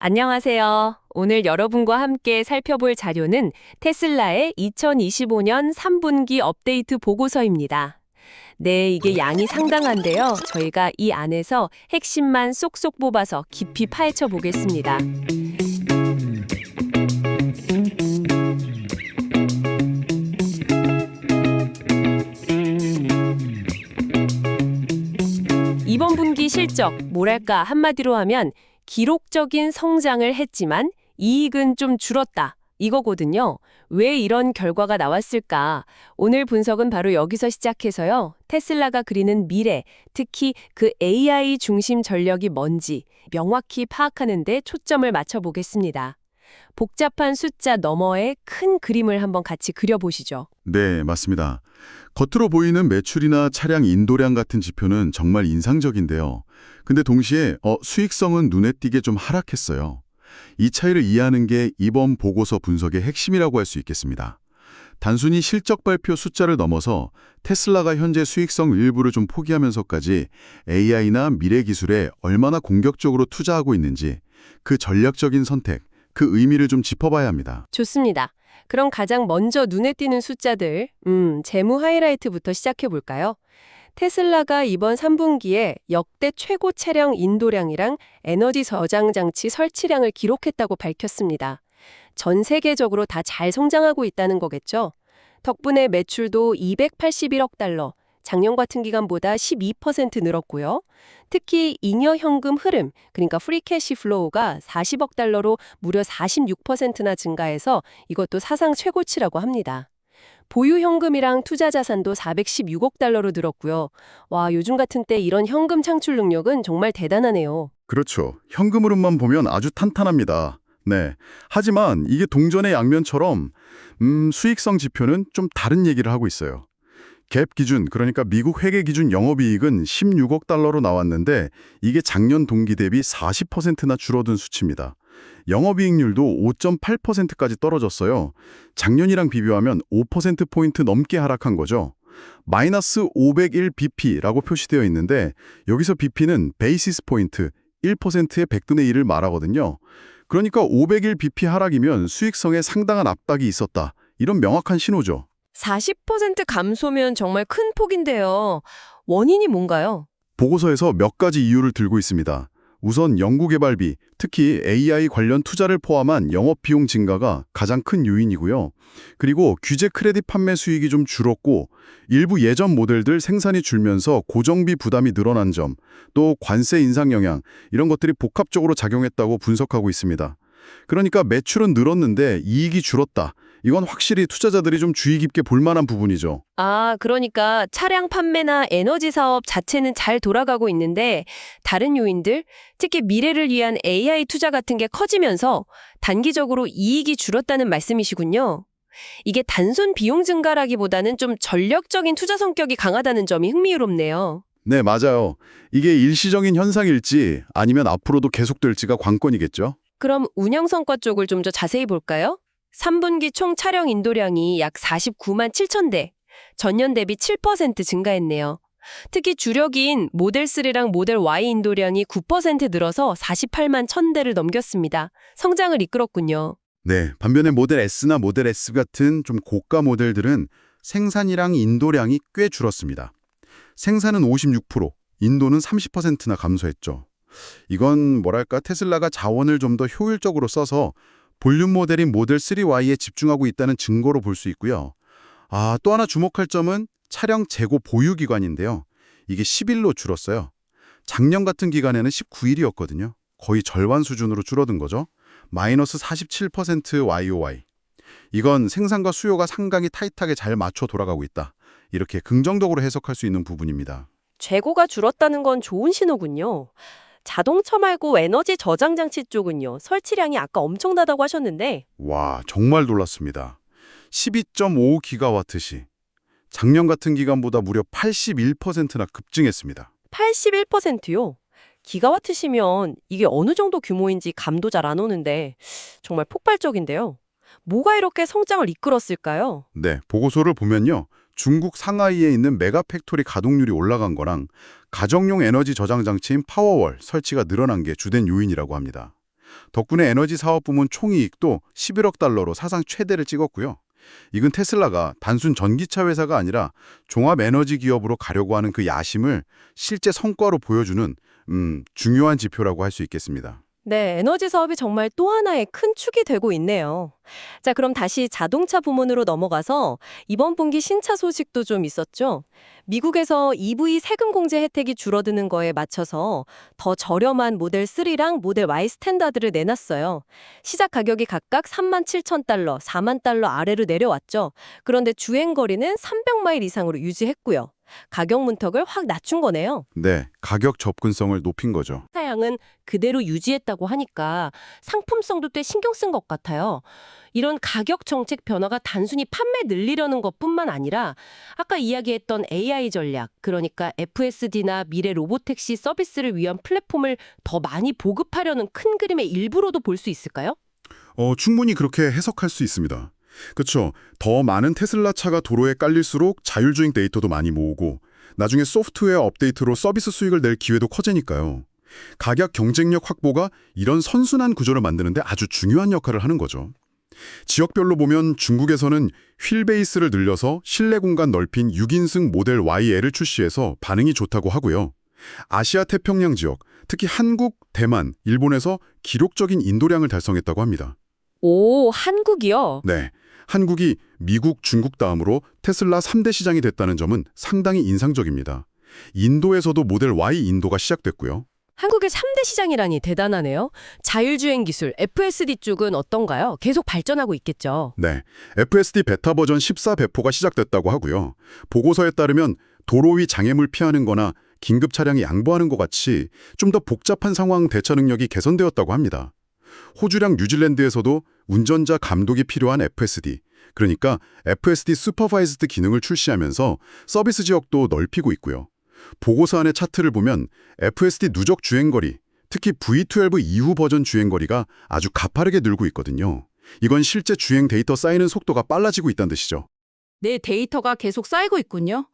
안녕하세요. 오늘 여러분과 함께 살펴볼 자료는 테슬라의 2025년 3분기 업데이트 보고서입니다. 네, 이게 양이 상당한데요. 저희가 이 안에서 핵심만 쏙쏙 뽑아서 깊이 파헤쳐 보겠습니다. 이번 분기 실적, 뭐랄까 한마디로 하면 기록적인 성장을 했지만 이익은 좀 줄었다. 이거거든요. 왜 이런 결과가 나왔을까? 오늘 분석은 바로 여기서 시작해서요. 테슬라가 그리는 미래, 특히 그 AI 중심 전력이 뭔지 명확히 파악하는 데 초점을 맞춰 보겠습니다. 복잡한 숫자 너머의 큰 그림을 한번 같이 그려보시죠. 네, 맞습니다. 겉으로 보이는 매출이나 차량 인도량 같은 지표는 정말 인상적인데요. 근데 동시에 어, 수익성은 눈에 띄게 좀 하락했어요. 이 차이를 이해하는 게 이번 보고서 분석의 핵심이라고 할 수 있겠습니다. 단순히 실적 발표 숫자를 넘어서 테슬라가 현재 수익성 일부를 좀 포기하면서까지 AI나 미래 기술에 얼마나 공격적으로 투자하고 있는지 그 전략적인 선택, 그 의미를 좀 짚어봐야 합니다. 좋습니다. 그럼 가장 먼저 눈에 띄는 숫자들, 음, 재무 하이라이트부터 시작해 볼까요? 테슬라가 이번 3분기에 역대 최고 차량 인도량이랑 에너지 저장 장치 설치량을 기록했다고 밝혔습니다. 전 세계적으로 다 잘 성장하고 있다는 거겠죠? 덕분에 매출도 281억 달러, 작년 같은 기간보다 12% 늘었고요. 특히 잉여 현금 흐름, 그러니까 프리캐시 플로우가 40억 달러로 무려 46%나 증가해서 이것도 사상 최고치라고 합니다. 보유 현금이랑 투자 자산도 416억 달러로 늘었고요. 와, 요즘 같은 때 이런 현금 창출 능력은 정말 대단하네요. 그렇죠. 현금 흐름만 보면 아주 탄탄합니다. 네. 하지만 이게 동전의 양면처럼 음, 수익성 지표는 좀 다른 얘기를 하고 있어요. 갭 기준, 그러니까 미국 회계 기준 영업이익은 16억 달러로 나왔는데 이게 작년 동기 대비 40%나 줄어든 수치입니다. 영업이익률도 5.8%까지 떨어졌어요. 작년이랑 비교하면 5%포인트 넘게 하락한 거죠. 마이너스 501bp라고 표시되어 있는데 여기서 bp는 베이시스 포인트 1%의 100분의 1을 말하거든요. 그러니까 501bp 하락이면 수익성에 상당한 압박이 있었다. 이런 명확한 신호죠. 40% 감소면 정말 큰 폭인데요. 원인이 뭔가요? 보고서에서 몇 가지 이유를 들고 있습니다. 우선 연구개발비, 특히 AI 관련 투자를 포함한 영업비용 증가가 가장 큰 요인이고요. 그리고 규제 크레딧 판매 수익이 좀 줄었고 일부 예전 모델들 생산이 줄면서 고정비 부담이 늘어난 점, 또 관세 인상 영향 이런 것들이 복합적으로 작용했다고 분석하고 있습니다. 그러니까 매출은 늘었는데 이익이 줄었다. 이건 확실히 투자자들이 좀 주의 깊게 볼 만한 부분이죠. 아, 그러니까 차량 판매나 에너지 사업 자체는 잘 돌아가고 있는데 다른 요인들, 특히 미래를 위한 AI 투자 같은 게 커지면서 단기적으로 이익이 줄었다는 말씀이시군요. 이게 단순 비용 증가라기보다는 좀 전략적인 투자 성격이 강하다는 점이 흥미롭네요. 네, 맞아요. 이게 일시적인 현상일지 아니면 앞으로도 계속될지가 관건이겠죠. 그럼 운영 성과 쪽을 좀 더 자세히 볼까요? 3분기 총 차량 인도량이 약 49만 7천 대, 전년 대비 7% 증가했네요. 특히 주력인 모델 3랑 모델 Y 인도량이 9% 늘어서 48만 1천 대를 넘겼습니다. 성장을 이끌었군요. 네, 반면에 모델 S나 모델 S 같은 좀 고가 모델들은 생산이랑 인도량이 꽤 줄었습니다. 생산은 56%, 인도는 30%나 감소했죠. 이건 뭐랄까 테슬라가 자원을 좀 더 효율적으로 써서 볼륨 모델인 모델 3Y에 집중하고 있다는 증거로 볼 수 있고요. 아, 또 하나 주목할 점은 차량 재고 보유 기간인데요. 이게 10일로 줄었어요. 작년 같은 기간에는 19일이었거든요. 거의 절반 수준으로 줄어든 거죠. 마이너스 47% YOY. 이건 생산과 수요가 상당히 타이트하게 잘 맞춰 돌아가고 있다. 이렇게 긍정적으로 해석할 수 있는 부분입니다. 재고가 줄었다는 건 좋은 신호군요. 자동차 말고 에너지 저장 장치 쪽은요. 설치량이 아까 엄청나다고 하셨는데 와, 정말 놀랐습니다. 12.5기가와트시. 작년 같은 기간보다 무려 81%나 급증했습니다. 81%요. 기가와트시면 이게 어느 정도 규모인지 감도 잘 안 오는데 정말 폭발적인데요. 뭐가 이렇게 성장을 이끌었을까요? 네, 보고서를 보면요. 중국 상하이에 있는 메가 팩토리 가동률이 올라간 거랑 가정용 에너지 저장 장치인 파워월 설치가 늘어난 게 주된 요인이라고 합니다. 덕분에 에너지 사업 부문 총이익도 11억 달러로 사상 최대를 찍었고요. 이건 테슬라가 단순 전기차 회사가 아니라 종합 에너지 기업으로 가려고 하는 그 야심을 실제 성과로 보여주는 음, 중요한 지표라고 할 수 있겠습니다. 네, 에너지 사업이 정말 또 하나의 큰 축이 되고 있네요. 자, 그럼 다시 자동차 부문으로 넘어가서 이번 분기 신차 소식도 좀 있었죠. 미국에서 EV 세금 공제 혜택이 줄어드는 거에 맞춰서 더 저렴한 모델 3랑 모델 Y 스탠다드를 내놨어요. 시작 가격이 각각 3만 7천 달러, 4만 달러 아래로 내려왔죠. 그런데 주행 거리는 300마일 이상으로 유지했고요. 가격 문턱을 확 낮춘 거네요. 네, 가격 접근성을 높인 거죠. 사양은 그대로 유지했다고 하니까 상품성도 꽤 신경 쓴 것 같아요. 이런 가격 정책 변화가 단순히 판매 늘리려는 것뿐만 아니라 아까 이야기했던 AI 전략, 그러니까 FSD나 미래 로보택시 서비스를 위한 플랫폼을 더 많이 보급하려는 큰 그림의 일부로도 볼 수 있을까요? 어, 충분히 그렇게 해석할 수 있습니다. 그렇죠. 더 많은 테슬라 차가 도로에 깔릴수록 자율주행 데이터도 많이 모으고 나중에 소프트웨어 업데이트로 서비스 수익을 낼 기회도 커지니까요. 가격 경쟁력 확보가 이런 선순환 구조를 만드는데 아주 중요한 역할을 하는 거죠. 지역별로 보면 중국에서는 휠 베이스를 늘려서 실내 공간 넓힌 6인승 모델 YL을 출시해서 반응이 좋다고 하고요. 아시아 태평양 지역, 특히 한국, 대만, 일본에서 기록적인 인도량을 달성했다고 합니다. 오, 한국이요? 네. 한국이 미국, 중국 다음으로 테슬라 3대 시장이 됐다는 점은 상당히 인상적입니다. 인도에서도 모델 Y 인도가 시작됐고요. 한국의 3대 시장이라니 대단하네요. 자율주행 기술, FSD 쪽은 어떤가요? 계속 발전하고 있겠죠. 네. FSD 베타 버전 14 배포가 시작됐다고 하고요. 보고서에 따르면 도로 위 장애물 피하는 거나 긴급 차량이 양보하는 것 같이 좀 더 복잡한 상황 대처 능력이 개선되었다고 합니다. 호주랑 뉴질랜드에서도 운전자 감독이 필요한 FSD, 그러니까 FSD 슈퍼바이즈드 기능을 출시하면서 서비스 지역도 넓히고 있고요. 보고서 안의 차트를 보면 FSD 누적 주행거리, 특히 V12 이후 버전 주행거리가 아주 가파르게 늘고 있거든요. 이건 실제 주행 데이터 쌓이는 속도가 빨라지고 있다는 뜻이죠. 내 데이터가 계속 쌓이고 있군요.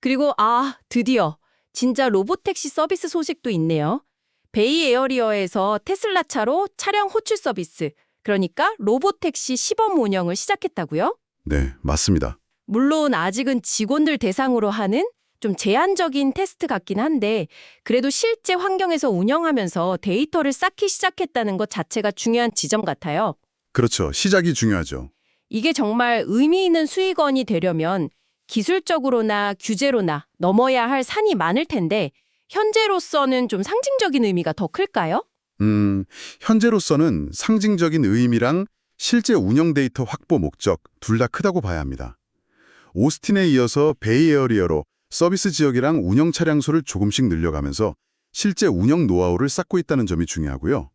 그리고 아, 드디어 진짜 로보택시 서비스 소식도 있네요. 베이 에어리어에서 테슬라 차로 차량 호출 서비스, 그러니까 로보택시 시범 운영을 시작했다고요? 네, 맞습니다. 물론 아직은 직원들 대상으로 하는 좀 제한적인 테스트 같긴 한데 그래도 실제 환경에서 운영하면서 데이터를 쌓기 시작했다는 것 자체가 중요한 지점 같아요. 그렇죠. 시작이 중요하죠. 이게 정말 의미 있는 수익원이 되려면 기술적으로나 규제로나 넘어야 할 산이 많을 텐데 현재로서는 좀 상징적인 의미가 더 클까요? 음, 현재로서는 상징적인 의미랑 실제 운영 데이터 확보 목적 둘 다 크다고 봐야 합니다. 오스틴에 이어서 베이에어리어로 서비스 지역이랑 운영 차량 수를 조금씩 늘려가면서 실제 운영 노하우를 쌓고 있다는 점이 중요하고요.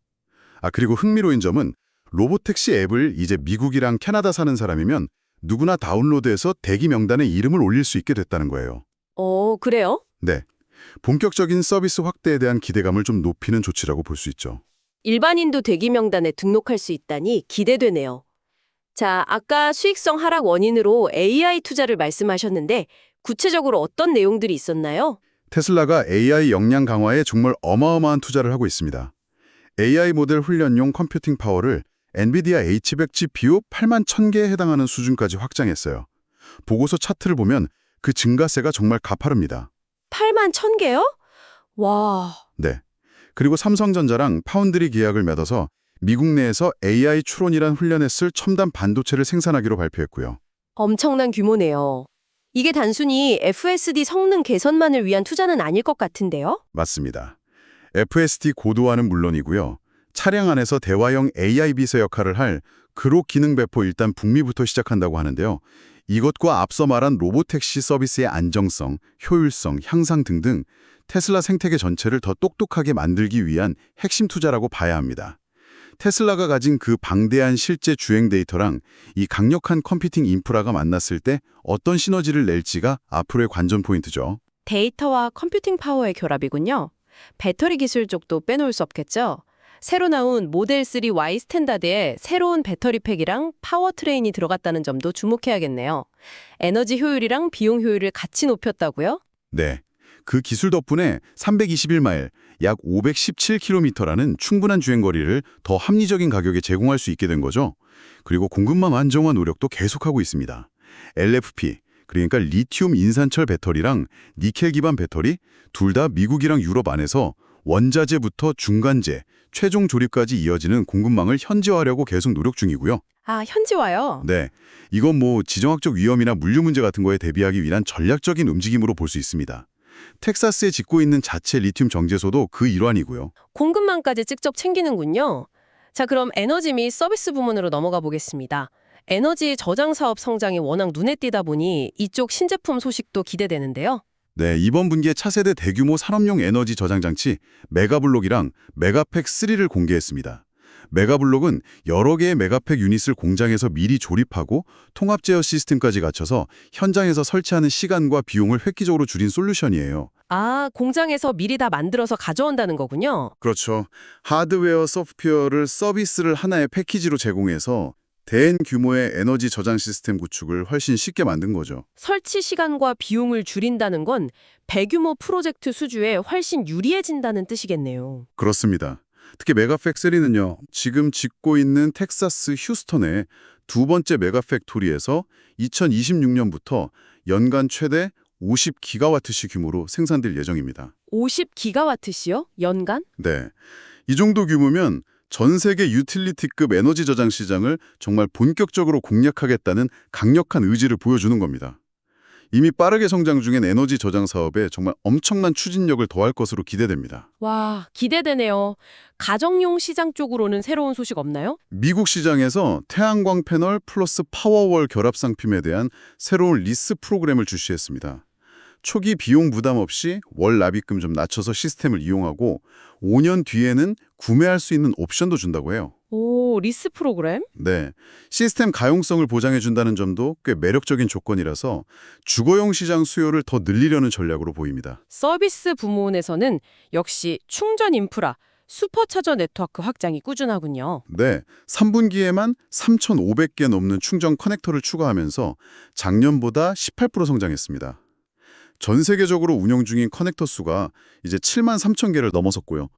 아, 그리고 흥미로운 점은 로보택시 앱을 이제 미국이랑 캐나다 사는 사람이면 누구나 다운로드해서 대기 명단에 이름을 올릴 수 있게 됐다는 거예요. 어, 그래요? 네. 본격적인 서비스 확대에 대한 기대감을 좀 높이는 조치라고 볼 수 있죠. 일반인도 대기 명단에 등록할 수 있다니 기대되네요. 자, 아까 수익성 하락 원인으로 AI 투자를 말씀하셨는데 구체적으로 어떤 내용들이 있었나요? 테슬라가 AI 역량 강화에 정말 어마어마한 투자를 하고 있습니다. AI 모델 훈련용 컴퓨팅 파워를 엔비디아 H100 GPU 8만 1000개에 해당하는 수준까지 확장했어요. 보고서 차트를 보면 그 증가세가 정말 가파릅니다. 8만 1000개요? 와, 네. 그리고 삼성전자랑 파운드리 계약을 맺어서 미국 내에서 AI 추론이란 훈련에 쓸 첨단 반도체를 생산하기로 발표했고요. 엄청난 규모네요. 이게 단순히 FSD 성능 개선만을 위한 투자는 아닐 것 같은데요? 맞습니다. FSD 고도화는 물론이고요. 차량 안에서 대화형 AI 비서 역할을 할 그로 기능 배포 일단 북미부터 시작한다고 하는데요. 이것과 앞서 말한 로보택시 서비스의 안정성, 효율성, 향상 등등 테슬라 생태계 전체를 더 똑똑하게 만들기 위한 핵심 투자라고 봐야 합니다. 테슬라가 가진 그 방대한 실제 주행 데이터랑 이 강력한 컴퓨팅 인프라가 만났을 때 어떤 시너지를 낼지가 앞으로의 관전 포인트죠. 데이터와 컴퓨팅 파워의 결합이군요. 배터리 기술 쪽도 빼놓을 수 없겠죠? 새로 나온 모델 3 Y 스탠다드에 새로운 배터리 팩이랑 파워 트레인이 들어갔다는 점도 주목해야겠네요. 에너지 효율이랑 비용 효율을 같이 높였다고요? 네. 그 기술 덕분에 321마일, 약 517km라는 충분한 주행거리를 더 합리적인 가격에 제공할 수 있게 된 거죠. 그리고 공급망 안정화 노력도 계속하고 있습니다. LFP, 그러니까 리튬 인산철 배터리랑 니켈 기반 배터리 둘 다 미국이랑 유럽 안에서 원자재부터 중간재, 최종 조립까지 이어지는 공급망을 현지화하려고 계속 노력 중이고요. 아, 현지화요? 네, 이건 뭐 지정학적 위험이나 물류 문제 같은 거에 대비하기 위한 전략적인 움직임으로 볼 수 있습니다. 텍사스에 짓고 있는 자체 리튬 정제소도 그 일환이고요. 공급망까지 직접 챙기는군요. 자, 그럼 에너지 및 서비스 부문으로 넘어가 보겠습니다. 에너지 저장 사업 성장이 워낙 눈에 띄다 보니 이쪽 신제품 소식도 기대되는데요. 네, 이번 분기에 차세대 대규모 산업용 에너지 저장 장치 메가블록이랑 메가팩 3를 공개했습니다. 메가블록은 여러 개의 메가팩 유닛을 공장에서 미리 조립하고 통합 제어 시스템까지 갖춰서 현장에서 설치하는 시간과 비용을 획기적으로 줄인 솔루션이에요. 아, 공장에서 미리 다 만들어서 가져온다는 거군요. 그렇죠. 하드웨어, 소프트웨어를 서비스를 하나의 패키지로 제공해서 대규모의 에너지 저장 시스템 구축을 훨씬 쉽게 만든 거죠. 설치 시간과 비용을 줄인다는 건 대규모 프로젝트 수주에 훨씬 유리해진다는 뜻이겠네요. 그렇습니다. 특히 메가팩3는요. 지금 짓고 있는 텍사스 휴스턴의 두 번째 메가팩토리에서 2026년부터 연간 최대 50기가와트시 규모로 생산될 예정입니다. 50기가와트시요? 연간? 네. 이 정도 규모면 전 세계 유틸리티급 에너지 저장 시장을 정말 본격적으로 공략하겠다는 강력한 의지를 보여주는 겁니다. 이미 빠르게 성장 중인 에너지 저장 사업에 정말 엄청난 추진력을 더할 것으로 기대됩니다. 와, 기대되네요. 가정용 시장 쪽으로는 새로운 소식 없나요? 미국 시장에서 태양광 패널 플러스 파워월 결합 상품에 대한 새로운 리스 프로그램을 출시했습니다. 초기 비용 부담 없이 월 납입금 좀 낮춰서 시스템을 이용하고 5년 뒤에는 구매할 수 있는 옵션도 준다고 해요. 오, 리스 프로그램? 네, 시스템 가용성을 보장해준다는 점도 꽤 매력적인 조건이라서 주거용 시장 수요를 더 늘리려는 전략으로 보입니다. 서비스 부문에서는 역시 충전 인프라, 슈퍼차저 네트워크 확장이 꾸준하군요. 네, 3분기에만 3,500개 넘는 충전 커넥터를 추가하면서 작년보다 18% 성장했습니다. 전 세계적으로 운영 중인 커넥터 수가 이제 7만 3천 개를 넘어섰고요.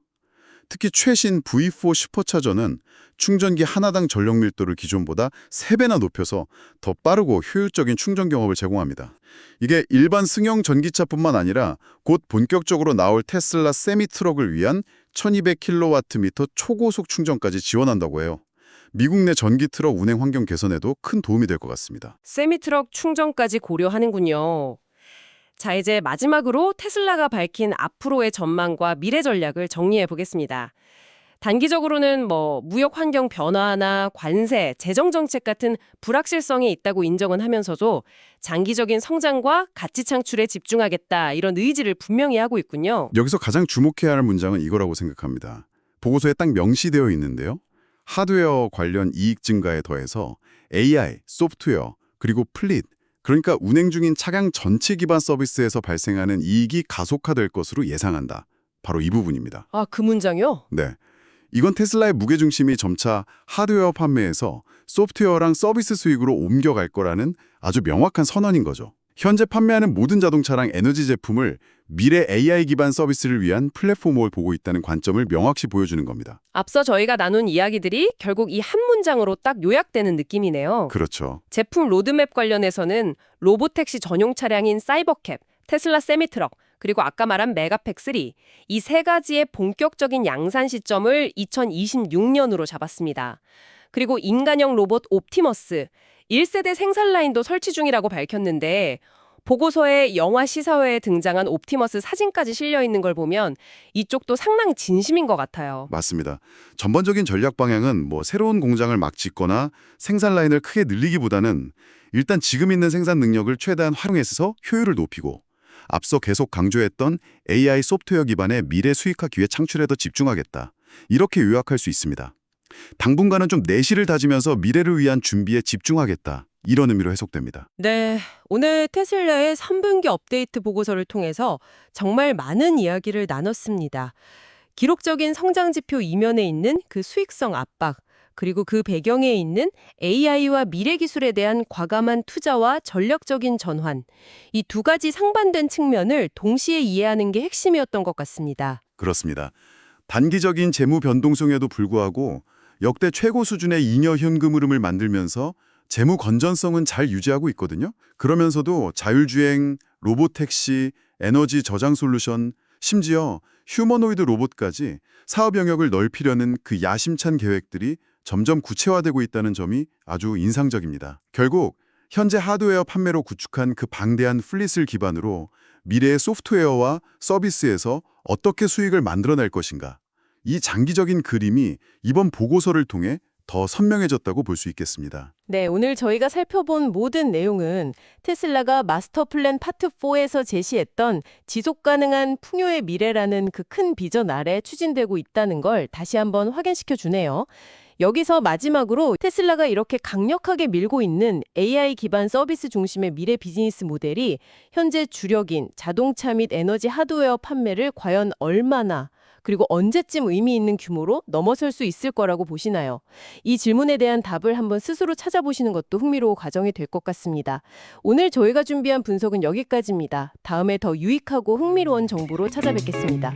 특히 최신 V4 슈퍼차저는 충전기 하나당 전력 밀도를 기존보다 3배나 높여서 더 빠르고 효율적인 충전 경험을 제공합니다. 이게 일반 승용 전기차뿐만 아니라 곧 본격적으로 나올 테슬라 세미 트럭을 위한 1200km 초고속 충전까지 지원한다고 해요. 미국 내 전기 트럭 운행 환경 개선에도 큰 도움이 될 것 같습니다. 세미 트럭 충전까지 고려하는군요. 자, 이제 마지막으로 테슬라가 밝힌 앞으로의 전망과 미래 전략을 정리해 보겠습니다. 단기적으로는 뭐 무역 환경 변화나 관세, 재정 정책 같은 불확실성이 있다고 인정은 하면서도 장기적인 성장과 가치 창출에 집중하겠다 이런 의지를 분명히 하고 있군요. 여기서 가장 주목해야 할 문장은 이거라고 생각합니다. 보고서에 딱 명시되어 있는데요. 하드웨어 관련 이익 증가에 더해서 AI, 소프트웨어, 그리고 플릿, 그러니까 운행 중인 차량 전체 기반 서비스에서 발생하는 이익이 가속화될 것으로 예상한다. 바로 이 부분입니다. 아, 그 문장이요? 네. 이건 테슬라의 무게중심이 점차 하드웨어 판매에서 소프트웨어랑 서비스 수익으로 옮겨갈 거라는 아주 명확한 선언인 거죠. 현재 판매하는 모든 자동차랑 에너지 제품을 미래 AI 기반 서비스를 위한 플랫폼으로 보고 있다는 관점을 명확히 보여주는 겁니다. 앞서 저희가 나눈 이야기들이 결국 이 한 문장으로 딱 요약되는 느낌이네요. 그렇죠. 제품 로드맵 관련해서는 로보택시 전용 차량인 사이버캡, 테슬라 세미트럭, 그리고 아까 말한 메가팩 3, 이 세 가지의 본격적인 양산 시점을 2026년으로 잡았습니다. 그리고 인간형 로봇 옵티머스, 1세대 생산 라인도 설치 중이라고 밝혔는데 보고서에 영화 시사회에 등장한 옵티머스 사진까지 실려 있는 걸 보면 이쪽도 상당히 진심인 것 같아요. 맞습니다. 전반적인 전략 방향은 뭐 새로운 공장을 막 짓거나 생산 라인을 크게 늘리기보다는 일단 지금 있는 생산 능력을 최대한 활용해서 효율을 높이고 앞서 계속 강조했던 AI 소프트웨어 기반의 미래 수익화 기회 창출에 더 집중하겠다. 이렇게 요약할 수 있습니다. 당분간은 좀 내실을 다지면서 미래를 위한 준비에 집중하겠다. 이런 의미로 해석됩니다. 네, 오늘 테슬라의 3분기 업데이트 보고서를 통해서 정말 많은 이야기를 나눴습니다. 기록적인 성장 지표 이면에 있는 그 수익성 압박, 그리고 그 배경에 있는 AI와 미래 기술에 대한 과감한 투자와 전략적인 전환, 이 두 가지 상반된 측면을 동시에 이해하는 게 핵심이었던 것 같습니다. 그렇습니다. 단기적인 재무 변동성에도 불구하고 역대 최고 수준의 잉여 현금 흐름을 만들면서 재무 건전성은 잘 유지하고 있거든요. 그러면서도 자율주행, 로보택시, 에너지 저장 솔루션, 심지어 휴머노이드 로봇까지 사업 영역을 넓히려는 그 야심찬 계획들이 점점 구체화되고 있다는 점이 아주 인상적입니다. 결국 현재 하드웨어 판매로 구축한 그 방대한 플릿을 기반으로 미래의 소프트웨어와 서비스에서 어떻게 수익을 만들어낼 것인가. 이 장기적인 그림이 이번 보고서를 통해 더 선명해졌다고 볼 수 있겠습니다. 네, 오늘 저희가 살펴본 모든 내용은 테슬라가 마스터 플랜 파트 4에서 제시했던 지속 가능한 풍요의 미래라는 그 큰 비전 아래 추진되고 있다는 걸 다시 한번 확인시켜 주네요. 여기서 마지막으로 테슬라가 이렇게 강력하게 밀고 있는 AI 기반 서비스 중심의 미래 비즈니스 모델이 현재 주력인 자동차 및 에너지 하드웨어 판매를 과연 얼마나 그리고 언제쯤 의미 있는 규모로 넘어설 수 있을 거라고 보시나요? 이 질문에 대한 답을 한번 스스로 찾아보시는 것도 흥미로운 과정이 될 것 같습니다. 오늘 저희가 준비한 분석은 여기까지입니다. 다음에 더 유익하고 흥미로운 정보로 찾아뵙겠습니다.